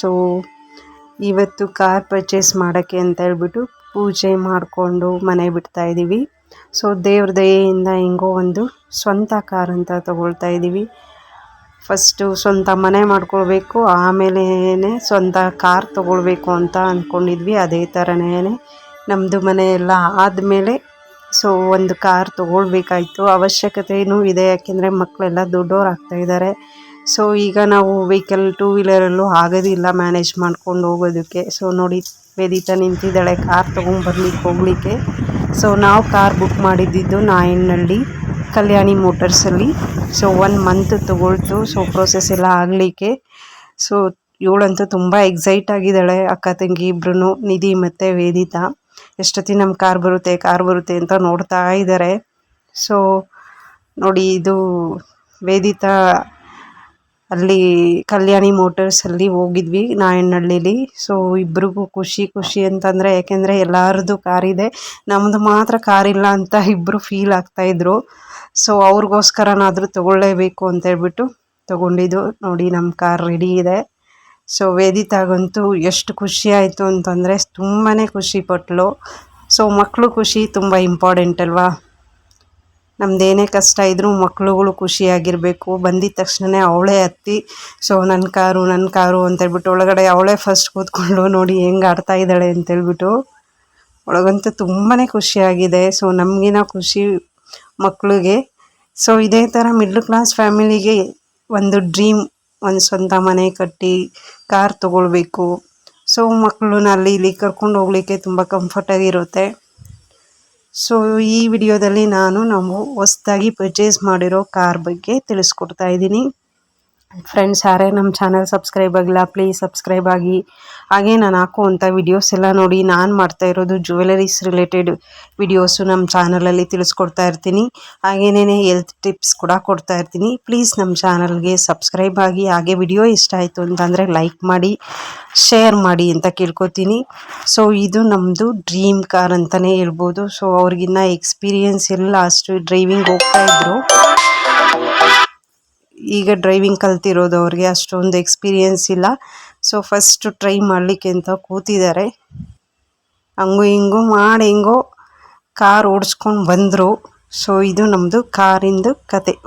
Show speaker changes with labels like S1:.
S1: So ಇವತ್ತು car purchase ಮಾಡೋಕ್ಕೆ ಅಂತ ಹೇಳ್ಬಿಟ್ಟು ಪೂಜೆ ಮಾಡಿಕೊಂಡು ಮನೆ ಬಿಡ್ತಾ ಇದ್ದೀವಿ. ಸೊ ದೇವ್ರ ದಯೆಯಿಂದ ಹೆಂಗೋ ಒಂದು ಸ್ವಂತ ಕಾರ್ ಅಂತ ತಗೊಳ್ತಾ ಇದ್ದೀವಿ. ಫಸ್ಟು ಸ್ವಂತ ಮನೆ ಮಾಡ್ಕೊಳ್ಬೇಕು ಆಮೇಲೇ ಸ್ವಂತ ಕಾರ್ ತೊಗೊಳ್ಬೇಕು ಅಂತ ಅಂದ್ಕೊಂಡಿದ್ವಿ ಅದೇ ಥರನೇ ನಮ್ಮದು ಮನೆ ಎಲ್ಲ ಆದಮೇಲೆ ಸೊ ಒಂದು ಕಾರ್ ತೊಗೊಳ್ಬೇಕಾಯಿತು. ಅವಶ್ಯಕತೆಯೂ ಇದೆ, ಯಾಕೆಂದರೆ ಮಕ್ಕಳೆಲ್ಲ ದೊಡ್ಡವ್ರು ಸೊ ಈಗ ನಾವು ವೆಹಿಕಲ್ ಟೂ ವೀಲರಲ್ಲೂ ಆಗೋದಿಲ್ಲ ಮ್ಯಾನೇಜ್ ಮಾಡ್ಕೊಂಡು ಹೋಗೋದಕ್ಕೆ. ಸೊ ನೋಡಿ, ವೇದಿತಾ ನಿಂತಿದ್ದಾಳೆ ಕಾರ್ ತೊಗೊಂಬರ್ಲಿಕ್ಕೆ, ಹೋಗಲಿಕ್ಕೆ. ಸೊ ನಾವು ಕಾರ್ ಬುಕ್ ಮಾಡಿದ್ದಿದ್ದು ನಾಯನಹಳ್ಳಿ ಕಲ್ಯಾಣಿ ಮೋಟರ್ಸಲ್ಲಿ ಸೊ ಒನ್ ಮಂತ್ ತೊಗೊಳ್ತು. ಸೊ ಪ್ರೋಸೆಸ್ ಎಲ್ಲ ಆಗಲಿಕ್ಕೆ. ಸೊ ಇವಳಂತೂ ತುಂಬ ಎಕ್ಸೈಟ್ ಆಗಿದ್ದಾಳೆ, ಅಕ್ಕ, ತಂಗಿ ಇಬ್ರು ನಿಧಿ ಮತ್ತು ವೇದಿತಾ. ಎಷ್ಟೊತ್ತಿ ನಮ್ಮ ಕಾರ್ ಬರುತ್ತೆ ಕಾರ್ ಬರುತ್ತೆ ಅಂತ ನೋಡ್ತಾ ಇದ್ದಾರೆ. ಸೊ ನೋಡಿ, ಇದು ವೇದಿತಾ ಅಲ್ಲಿ ಕಲ್ಯಾಣಿ ಮೋಟರ್ಸಲ್ಲಿ ಹೋಗಿದ್ವಿ, ನಾಯಣ್ಣಹಳ್ಳಿಲಿ. ಸೊ ಇಬ್ರಿಗೂ ಖುಷಿ ಖುಷಿ ಅಂತಂದರೆ, ಯಾಕೆಂದರೆ ಎಲ್ಲರದ್ದು ಕಾರಿದೆ ನಮ್ಮದು ಮಾತ್ರ ಕಾರಿಲ್ಲ ಅಂತ ಇಬ್ಬರು ಫೀಲ್ ಆಗ್ತಾ ಆಗ್ತಾಯಿದ್ರು ಸೊ ಅವ್ರಿಗೋಸ್ಕರನಾದರೂ ತಗೊಳ್ಳೇಬೇಕು ಅಂತ ಹೇಳ್ಬಿಟ್ಟು ತೊಗೊಂಡಿದ್ದು. ನೋಡಿ ನಮ್ಮ ಕಾರ್ ರೆಡಿ ಇದೆ. ಸೊ ವೇದಿತಾಗಂತೂ ಎಷ್ಟು ಖುಷಿ ಆಯಿತು ಅಂತಂದರೆ ತುಂಬಾ ಖುಷಿ ಪಟ್ಲು. ಸೊ ಮಕ್ಕಳು ಖುಷಿ ತುಂಬ ಇಂಪಾರ್ಟೆಂಟ್ ಅಲ್ವಾ? ನಮ್ಮದೇನೇ ಕಷ್ಟ ಇದ್ದರೂ ಮಕ್ಕಳುಗಳು ಖುಷಿಯಾಗಿರಬೇಕು. ಬಂದಿದ್ದ ತಕ್ಷಣವೇ ಅವಳೇ ಹತ್ತಿ ಸೊ ನನ್ನ ಕಾರು ನನ್ನ ಕಾರು ಅಂತೇಳ್ಬಿಟ್ಟು ಒಳಗಡೆ ಅವಳೇ ಫಸ್ಟ್ ಕೂತ್ಕೊಂಡು ನೋಡಿ ಹೆಂಗೆ ಆಡ್ತಾ ಇದ್ದಾಳೆ ಅಂತೇಳ್ಬಿಟ್ಟು ಒಳಗಂತೂ ತುಂಬಾ ಖುಷಿಯಾಗಿದೆ. ಸೊ ನಮಗಿನ ಖುಷಿ ಮಕ್ಕಳಿಗೆ ಸೊ ಇದೇ ಥರ ಮಿಡ್ಲ್ ಕ್ಲಾಸ್ ಫ್ಯಾಮಿಲಿಗೆ ಒಂದು ಡ್ರೀಮ್ ಒಂದು ಸ್ವಂತ ಮನೆ ಕಟ್ಟಿ ಕಾರ್ ತೊಗೊಳ್ಬೇಕು. ಸೊ ಮಕ್ಕಳನ್ನ ಅಲ್ಲಿ ಇಲ್ಲಿ ಕರ್ಕೊಂಡು ಹೋಗ್ಲಿಕ್ಕೆ ತುಂಬ ಕಂಫರ್ಟಾಗಿರುತ್ತೆ ಸೊ ಈ ವಿಡಿಯೋದಲ್ಲಿ ನಾನು ನಾವು ಹೊಸದಾಗಿ ಪರ್ಚೇಸ್ ಮಾಡಿರೋ ಕಾರ್ ಬಗ್ಗೆ ತಿಳಿಸ್ಕೊಡ್ತಾ ಇದ್ದೀನಿ. ಫ್ರೆಂಡ್ಸ್ ಯಾರೇ ನಮ್ಮ ಚಾನಲ್ ಸಬ್ಸ್ಕ್ರೈಬ್ ಆಗಿಲ್ಲ ಪ್ಲೀಸ್ ಸಬ್ಸ್ಕ್ರೈಬ್ ಆಗಿ. ಹಾಗೆ ನಾನು ಹಾಕುವಂಥ ವಿಡಿಯೋಸ್ ಎಲ್ಲ ನೋಡಿ ನಾನು ಮಾಡ್ತಾ ಇರೋದು ಜ್ಯುವೆಲರೀಸ್ ರಿಲೇಟೆಡ್ ವಿಡಿಯೋಸು ನಮ್ಮ ಚಾನಲಲ್ಲಿ ತಿಳಿಸ್ಕೊಡ್ತಾ ಇರ್ತೀನಿ. ಹಾಗೇನೇ ಹೆಲ್ತ್ ಟಿಪ್ಸ್ ಕೂಡ ಕೊಡ್ತಾ ಇರ್ತೀನಿ. ಪ್ಲೀಸ್ ನಮ್ಮ ಚಾನಲ್ಗೆ ಸಬ್ಸ್ಕ್ರೈಬ್ ಆಗಿ. ಹಾಗೆ ವಿಡಿಯೋ ಇಷ್ಟ ಆಯಿತು ಅಂತಂದರೆ ಲೈಕ್ ಮಾಡಿ ಶೇರ್ ಮಾಡಿ ಅಂತ ಕೇಳ್ಕೊತೀನಿ. ಸೊ ಇದು ನಮ್ಮದು ಡ್ರೀಮ್ ಕಾರ್ ಅಂತಲೇ ಹೇಳ್ಬೋದು. ಸೊ ಅವ್ರಿಗಿನ್ನ ಎಕ್ಸ್ಪೀರಿಯೆನ್ಸ್ ಇಲ್ಲ ಅಷ್ಟು ಡ್ರೈವಿಂಗ್ ಹೋಗ್ತಾಯಿದ್ರು ಈಗ ಡ್ರೈವಿಂಗ್ ಕಲ್ತಿರೋದು ಅವ್ರಿಗೆ ಅಷ್ಟೊಂದು ಎಕ್ಸ್ಪೀರಿಯೆನ್ಸ್ ಇಲ್ಲ. ಸೊ ಫಸ್ಟು ಟ್ರೈ ಮಾಡಲಿಕ್ಕೆ ಅಂತ ಕೂತಿದ್ದಾರೆ. ಹಂಗು ಹಿಂಗೂ ಮಾಡಿ ಹಿಂಗೋ ಕಾರ್ ಓಡಿಸ್ಕೊಂಡು ಬಂದರು. ಸೊ ಇದು ನಮ್ಮದು ಕಾರಿಂದು ಕತೆ.